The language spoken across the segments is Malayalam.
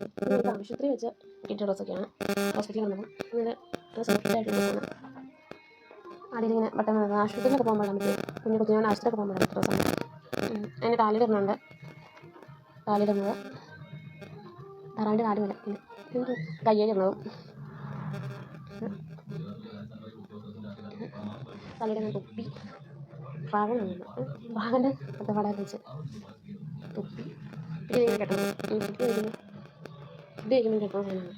നമുക്ക് ആശുപത്രി വെച്ച കിട്ടിയ ഡ്രസ്സൊക്കെയാണ്. ഹോസ്പിറ്റലിൽ വന്നപ്പോൾ ഇങ്ങനെ സോഫ്റ്റായിട്ട് ഡ്രസ്സാണ് അടിയിൽ പെട്ടെന്ന് ആശുപത്രിയിലൊക്കെ പോകാൻ പാടാൻ പറ്റും. കുഞ്ഞു കുഞ്ഞുങ്ങൾ ആശുപത്രിയൊക്കെ പോകാൻ പാടാൻ പറ്റും അതിന്റെ കാലിലിടുന്നുണ്ട് കാലിടുന്നത് താറാവിന്റെ കാലുമല്ല പിന്നെ കയ്യിലിടുന്നതും തലയുടെ തൊപ്പി. ഡ്രാഗനാണ് ഡ്രാഗന്റെ വളരെ വെച്ച് തൊപ്പി. പിന്നെ കെട്ടണം. ഇത് ഇത് കഴിക്കുമ്പോൾ കെട്ടുന്ന സാധനമാണ്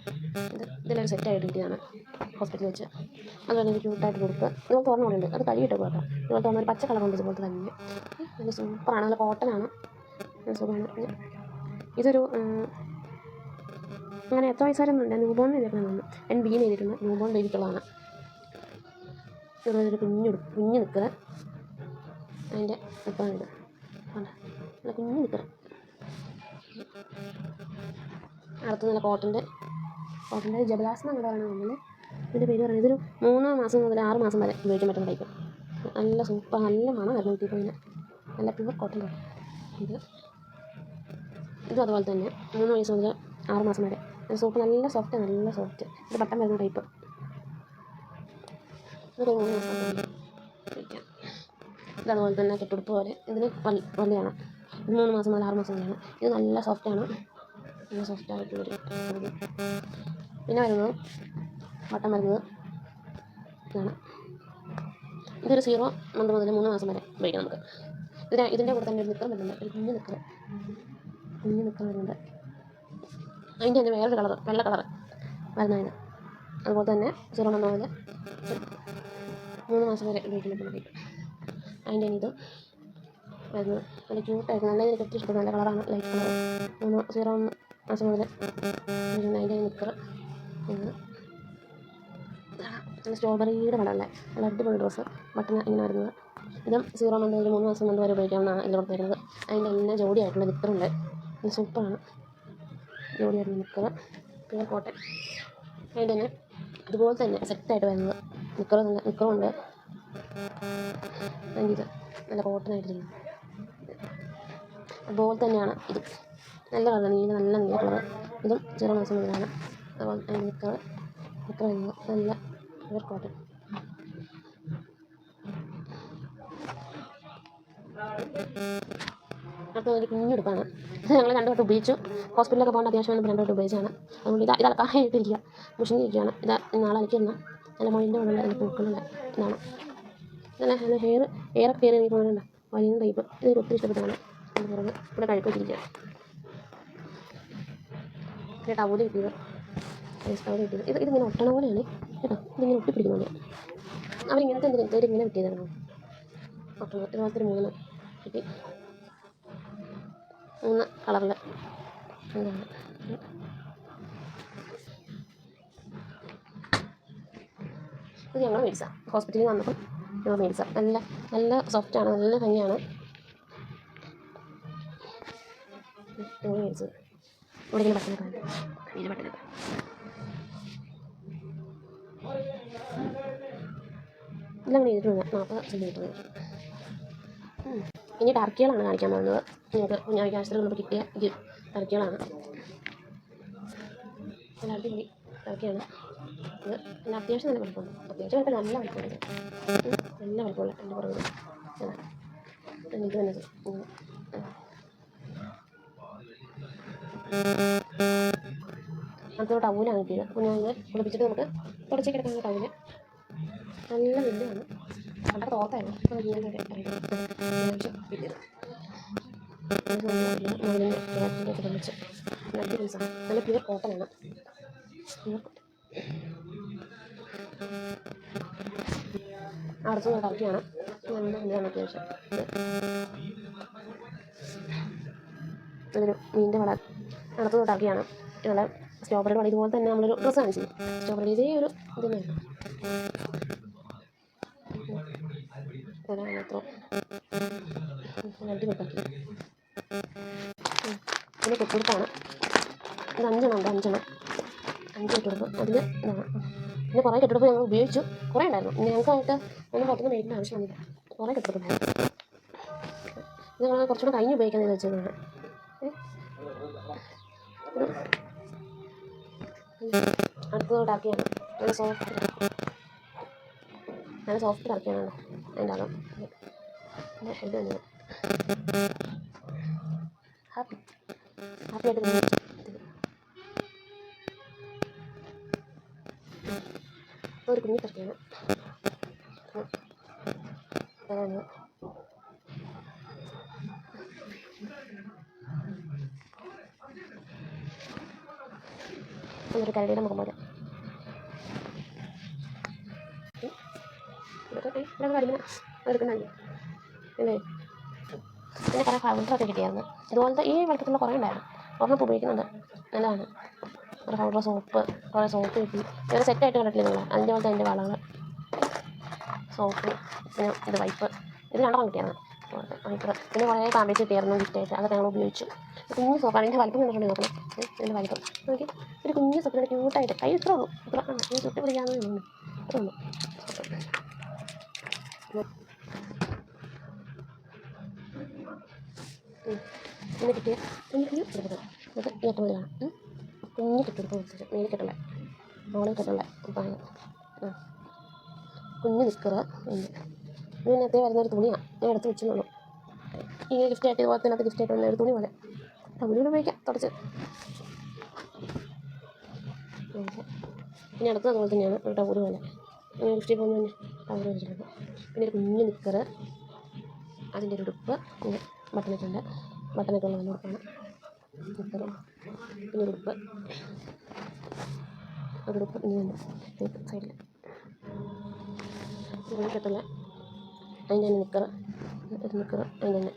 ഇത് ഇതിലൊരു സെറ്റായിട്ട് കിട്ടിയതാണ് ഹോസ്പിറ്റലിൽ വെച്ച്. അതുപോലെ എനിക്ക് ക്യൂട്ടായിട്ട് കൊടുത്ത് നിങ്ങൾ തുറന്നു കൊണ്ടുണ്ട് അത് കഴുകിയിട്ട് പോകാം ഇതുപോലെ തോന്നുന്ന ഒരു പച്ച കളർ കൊണ്ട് ഇതുപോലത്തെ തന്നെ നല്ല സൂപ്പറാണ് നല്ല കോട്ടനാണ് സുഖമാണ്. ഇതൊരു അങ്ങനെ എത്ര വയസ്സുകാരൊന്നുമില്ല ന്യൂബോൺ ചെയ്തിരിക്കണമെന്ന് എൻ ബി ചെയ്തിട്ടുണ്ട് ന്യൂബോൺ ബേബിക്കുള്ളതാണ് ഇതൊരു കുഞ്ഞു കുഞ്ഞു നിൽക്കുക അതിന്റെ നിൽക്കാണിത് നല്ല കുഞ്ഞു നിൽക്കുക അടുത്ത് നല്ല കോട്ടന്റെ കോട്ടന്റെ ജബലാസ് എന്നാണ് പറയുന്നത് നമ്മൾ. ഇതിന്റെ പേര് പറയുന്നത് ഇതൊരു മൂന്ന് മാസം മുതൽ ആറ് മാസം വരെ ഉപയോഗിക്കാൻ പറ്റുന്ന ടൈപ്പ് നല്ല സൂപ്പർ നല്ല മണമായിരുന്നു കിട്ടിയപ്പോൾ നല്ല പ്യുവർ കോട്ടൻ ഇത് ഇതും അതുപോലെ തന്നെ മൂന്ന് വയസ്സ് മുതൽ ആറ് മാസം വരെ. സോപ്പ് നല്ല സോഫ്റ്റ് നല്ല സോഫ്റ്റ് ഇത് പട്ടം വരുന്ന ടൈപ്പ് ഇതൊരു മൂന്ന് മാസം ഉപയോഗിക്കാം. ഇത് അതുപോലെ തന്നെ കെട്ടുടുപ്പ് പോലെ ഇതിന് വലിയ ഇത് മൂന്ന് മാസം മുതൽ ആറ് മാസം വരെയാണ്. ഇത് നല്ല സോഫ്റ്റാണ് നല്ല സോഫ്റ്റ് ആയിട്ടുള്ളൊരു പിന്നെ വരുന്നത് വട്ടം വരുന്നത് ഇതാണ്. ഇതൊരു സീറോ മന്ത് മുതൽ മൂന്ന് മാസം വരെ ഉപയോഗിക്കാം നമുക്ക്. ഇതിന് ഇതിന്റെ കൂടെ തന്നെ ഒരു നിക്കർ വരുന്നുണ്ട്. ഒരു കുഞ്ഞ് നിക്കർ കുഞ്ഞ് നിക്കർ വരുന്നുണ്ട്. അതിന്റെ തന്നെ വേറൊരു കളർ വെള്ള കളർ വരുന്നതിന് അതുപോലെ തന്നെ സീറോ മന്ത് മുതൽ മൂന്ന് മാസം വരെ ഉപയോഗിക്കാൻ പറ്റുന്ന ടൈപ്പ് അതിന്റെ ഇത് വരുന്നത്. നല്ല ക്യൂട്ടായിട്ട് നല്ല എനിക്ക് ഒത്തിരി ഇഷ്ടപ്പെട്ടു നല്ല കളറാണ് ലൈറ്റ് കളർ മൂന്ന് സീറോ മുതൽ അതിന്റെ നിക്കർ പിന്നെ സ്ട്രോബെറിയുടെ കളറല്ലേ നല്ല അടിപൊളി ഡ്രസ്സ്. ബട്ടൺ ഇങ്ങനെ വരുന്നത്. ഇതും സീറോ മന്ത് ഒരു മൂന്ന് മാസം മന്ത് വരെ ഉപയോഗിക്കാവുന്നതാണ് ഇതിൽ കൊടുത്തിരുന്നത് അതിന്റെ തന്നെ ജോഡിയായിട്ടുള്ള നിക്കറുണ്ട് ഇത് സൂപ്പറാണ്. ജോഡിയായിട്ടുള്ള നിക്കർ പിന്നെ കോട്ടൺ. അതിന്റെ തന്നെ അതുപോലെ തന്നെ സെറ്റായിട്ട് വരുന്നത്. നിക്കർ നല്ല നിക്കറുണ്ട് ഇത് നല്ല കോട്ടനായിട്ടിരിക്കുന്നത് അതുപോലെ തന്നെയാണ് ഇത്. നല്ല കളർ നീല നല്ല നീല കളർ ഇതും ചെറു മാസം മുതലാണ്. അതിന്റെ നിക്കർ നിക്കർ വരുന്നത് നല്ല പ്യുവർ കോട്ടൺ അപ്പോൾ ഒരു കുഞ്ഞെടുപ്പാണ് ഇത് ഞങ്ങൾ രണ്ടു വട്ടം ഉപയോഗിച്ചു. ഹോസ്പിറ്റലിലൊക്കെ പോകേണ്ട അത്യാവശ്യം രണ്ടു വട്ടം ഉപയോഗിച്ചാണ് അതുകൊണ്ട് ഇത് ഇത് അലക്കാനായിട്ടിരിക്കുക മെഷീൻ ഇരിക്കുകയാണ്. ഇത് നാളെ അലക്കുന്ന നല്ല മൊയിന്റെ ഉള്ള നല്ല പൂക്കളുള്ള ഇതാണ്. നല്ല നല്ല ഹെയർ ഹെയറൊക്കെ കയറി എനിക്ക് പോകുന്നുണ്ട് വലിയ ടൈപ്പ് ഇത് ഒത്തിരി ഇഷ്ടപ്പെട്ടതാണ്. ഇവിടെ കഴുക്ക് വെച്ചിരിക്കുക പിന്നെ ടവൽ കിട്ടിയത് ടവൽ കിട്ടിയത് ഇത് ഇതിങ്ങനെ ഒട്ടണ പോലെയാണ്. കേട്ടോ? ഇതിങ്ങനെ ഒട്ടിപ്പിടിക്കുന്നുണ്ട് അവരിങ്ങനത്തെ എന്തെങ്കിലും ഇതുവരെ ഇങ്ങനെ കിട്ടിയതായിരുന്നു ഒട്ടണ ഇതുപോലത്തെ ഒരു മൂന്ന് കിട്ടി. മൂന്ന് കളറിൽ എന്താണ് ഇത് ഞങ്ങൾ മേടിച്ച ഹോസ്പിറ്റലിൽ വന്നപ്പോൾ ഞങ്ങൾ മേടിച്ചാൽ നല്ല നല്ല സോഫ്റ്റാണ്. നല്ല ഭംഗിയാണ്. ഞങ്ങൾ മേടിച്ചത്. ഇവിടെ കയ്യിൽ ബട്ടനൊക്കെ ഇതെല്ലാം അങ്ങനെ ചെയ്തിട്ടുണ്ട് നാൽപ്പത് സെന്റിമീറ്റർ ഇനി ടർക്കികളാണ് കാണിക്കാൻ പോകുന്നത്. നിങ്ങൾക്ക് കുഞ്ഞാവിക്ക് നമുക്ക് കിട്ടിയ ഇത് ടർക്കികളാണ്. അടിപൊളി ടർക്കിയാണ്. ഇത് നല്ല അത്യാവശ്യം നല്ല വലിപ്പമുണ്ട്. അത്യാവശ്യം വലിപ്പം നല്ല വലിപ്പമുണ്ട്. നല്ല വലിപ്പമുള്ള എന്റെ പുറകിൽ തന്നെ അടുത്ത ടൗലാണ് കിട്ടിയത്. അപ്പോൾ ഞാൻ കുളിപ്പിച്ചിട്ട് നമുക്ക് തുടച്ച് കിടക്കുന്ന ടൗൽ നല്ല വലിയതാണ് നല്ല തോത്തായിരുന്നു നല്ല നല്ല പ്യൂർ കോട്ടനാണ് അടച്ചു നിന്ന് ടർക്കിയാണ് നല്ല വലിയാണ് അത്യാവശ്യം. അതൊരു മീനിന്റെ വള അടത്തു തൊട്ടാക്കിയാണ് ഇവിടെ സ്റ്റോബറി പണി ഇതുപോലെ തന്നെ നമ്മളൊരു ഡ്രസ്സ് കാണിച്ചത് സ്ട്രോബെറി ഇതേ ഒരു ഇത് തന്നെയാണ് അത്ര. കെട്ടുടുപ്പാണ് ഇത് അഞ്ചെണ്ണം ഉണ്ട് അഞ്ചെണ്ണം. അഞ്ച് കെട്ടുടുപ്പ് അതിൽ ഇതാണ്. പിന്നെ കുറേ കെട്ടുകൊടുപ്പ് ഞങ്ങൾ ഉപയോഗിച്ചു. കുറേ ഉണ്ടായിരുന്നു. ഞങ്ങൾക്കായിട്ട് ഒന്നും പുറത്തുനിന്ന് മേടിക്കേണ്ട ആവശ്യം കുറേ കെട്ടുടുപ്പുണ്ടായിരുന്നു ഇത് ഞങ്ങൾ കുറച്ചുകൂടെ കഴിഞ്ഞ് ഉപയോഗിക്കാമെന്ന് വെച്ചതാണ്. അടുത്തത് ടർക്കിയാണ് നല്ല സോഫ്റ്റ് നല്ല സോഫ്റ്റ് ടർക്കിയാണ് അതിന്റെ അകം. ഹെഡ് തന്നെ ഹാപ്പി ഹാപ്പി ആയിട്ട് ഒരു കുഞ്ഞി ടർക്കിയാണ് അതാണ് ഒരു കരടിയുടെ മുഖം പോലെ പിന്നെ കുറേ ഫൗണ്ടറൊക്കെ കിട്ടിയായിരുന്നു. ഇതുപോലത്തെ ഈ വെള്ളത്തിലുള്ള കുറേ ഉണ്ടായിരുന്നു. ഒരെണ്ണം ഉപയോഗിക്കുന്നുണ്ട് നല്ലതാണ്. കുറേ ഫൗണ്ടർ സോപ്പ് കുറേ സോപ്പ് കിട്ടി. ഇവരെ സെറ്റായിട്ട് കണ്ടിട്ടില്ല നിങ്ങൾ അതിന്റെ പോലത്തെ അതിന്റെ വളകൾ സോപ്പ് പിന്നെ ഇത് വൈപ്പ് ഇത് രണ്ടെണ്ണം കിട്ടിയായിരുന്നു. വൈപ്പ് പിന്നെ കുറേ കാമ്പേജ് കിട്ടിയായിരുന്നു ഗിഫ്റ്റായിട്ട് അതൊക്കെ ഞങ്ങൾ ഉപയോഗിച്ചു. കുഞ്ഞു സോപ്പാണ് ഇതിന്റെ വലിപ്പം കണ്ടിട്ടുണ്ടെങ്കിൽ നോക്കണം ഇതിന്റെ വലിപ്പം. നോക്കി. കുഞ്ഞു സോപ്പിന്റെ ക്യൂട്ടായിട്ട് കൈ ഇത്ര ഉള്ളൂ. ഇത്ര ആ ഈ ചുട്ടി പിടിക്കാമെന്ന് തോന്നുന്നു ഇത്ര ഉള്ളൂ. ഉം. പിന്നെ കിട്ടിയ കുഞ്ഞു കുഞ്ഞു എടുക്കുന്നത് നമുക്ക് മോളിൽ കുപ്പായം ആ. കുഞ്ഞു നിക്കറ് ഉണ്ട്. വരുന്ന ഒരു തുണിയാണ് ഞാൻ എടുത്ത് വെച്ചെന്നുള്ളൂ ഈ ഗിഫ്റ്റ് ആയിട്ട് ഇതുപോലെ തന്നെ ഗിഫ്റ്റ് ആയിട്ട് വന്ന ഒരു തുണി പോലെ. ടൗണിൽ ഉപയോഗിക്കാം. തുടച്ച്. പിന്നെ അടുത്തത് അതുപോലെ തന്നെയാണ് ഒരു ടവറ് പോലെ അങ്ങനെ ഗിഫ്റ്റിൽ പോകുന്ന തന്നെ ടൗർ വെച്ചിട്ടുണ്ട് പിന്നെ ഒരു കുഞ്ഞു നിക്കറ്. അതിന്റെ ഒരു ഉടുപ്പ് പിന്നെ ബട്ടനൊക്കെ ഉണ്ട് ബട്ടനൊക്കെ ഉള്ള നല്ല ഉടുപ്പാണ്. നിക്കറും. പിന്നെ ഉടുപ്പ്. ഒരു ഉടുപ്പ് സൈഡിൽ ഇവിടെ അതിന്റെ തന്നെ നിക്കറ്. ഒരു നിക്കറ്. അതിന്റെ തന്നെ.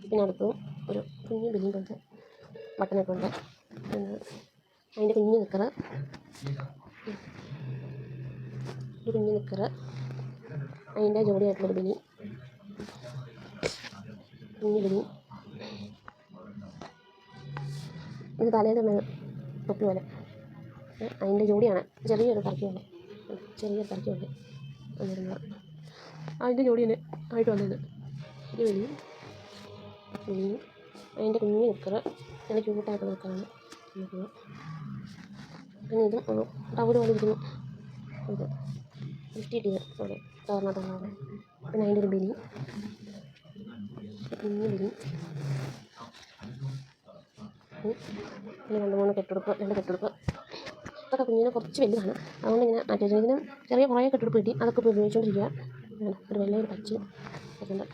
പിന്നെ അടുത്തും ഒരു കുഞ്ഞു ബില്ലിങ് പോലത്തെ ബട്ടണൊക്കെ ഉണ്ട്. അതിന്റെ കുഞ്ഞ് നിക്കറ് കുഞ്ഞു നിക്കറ് അതിന്റെ ജോഡിയായിട്ടുള്ളൊരു ബിനി. കുഞ്ഞു ബിനി. ഇത് തലേന്ന് തൊപ്പി പോലെ. അതിന്റെ ജോഡിയാണ്. ചെറിയൊരു ടർക്കിയുണ്ട് ചെറിയൊരു ടർക്കിയുണ്ട് വന്നിരുന്നത് അതിന്റെ ജോഡി തന്നെ ആയിട്ട് വന്നത്. ഇത് വലിയ വലിയ അതിന്റെ കുഞ്ഞ് നിക്കറ് നല്ല ക്യൂട്ടായിട്ട് നമുക്ക് പിന്നെ ഇതും ടവൽ പോലെ ഇരിക്കുന്നു. ഇത് ഗിഫ്റ്റ് കിട്ടിയത് സോറി കവർണത്തുള്ളത് പിന്നെ അതിന്റെ ഒരു ബലി. കുഞ്ഞ് ബലി. പിന്നെ രണ്ട് മൂന്ന് കെട്ടുടുപ്പ് രണ്ട് കെട്ടുടുപ്പ്. ഇതൊക്കെ കുഞ്ഞിനെ കുറച്ച് വലുതാണ്. അതുകൊണ്ട് ഇങ്ങനെ മാറ്റി ഇതിന് ചെറിയ കുറേ കെട്ടുടുപ്പ് കിട്ടി. അതൊക്കെ ഇപ്പോൾ ഉപയോഗിച്ചുകൊണ്ടിരിക്കുക ഒരു വലിയൊരു പച്ച ഒക്കെ ഉണ്ട്.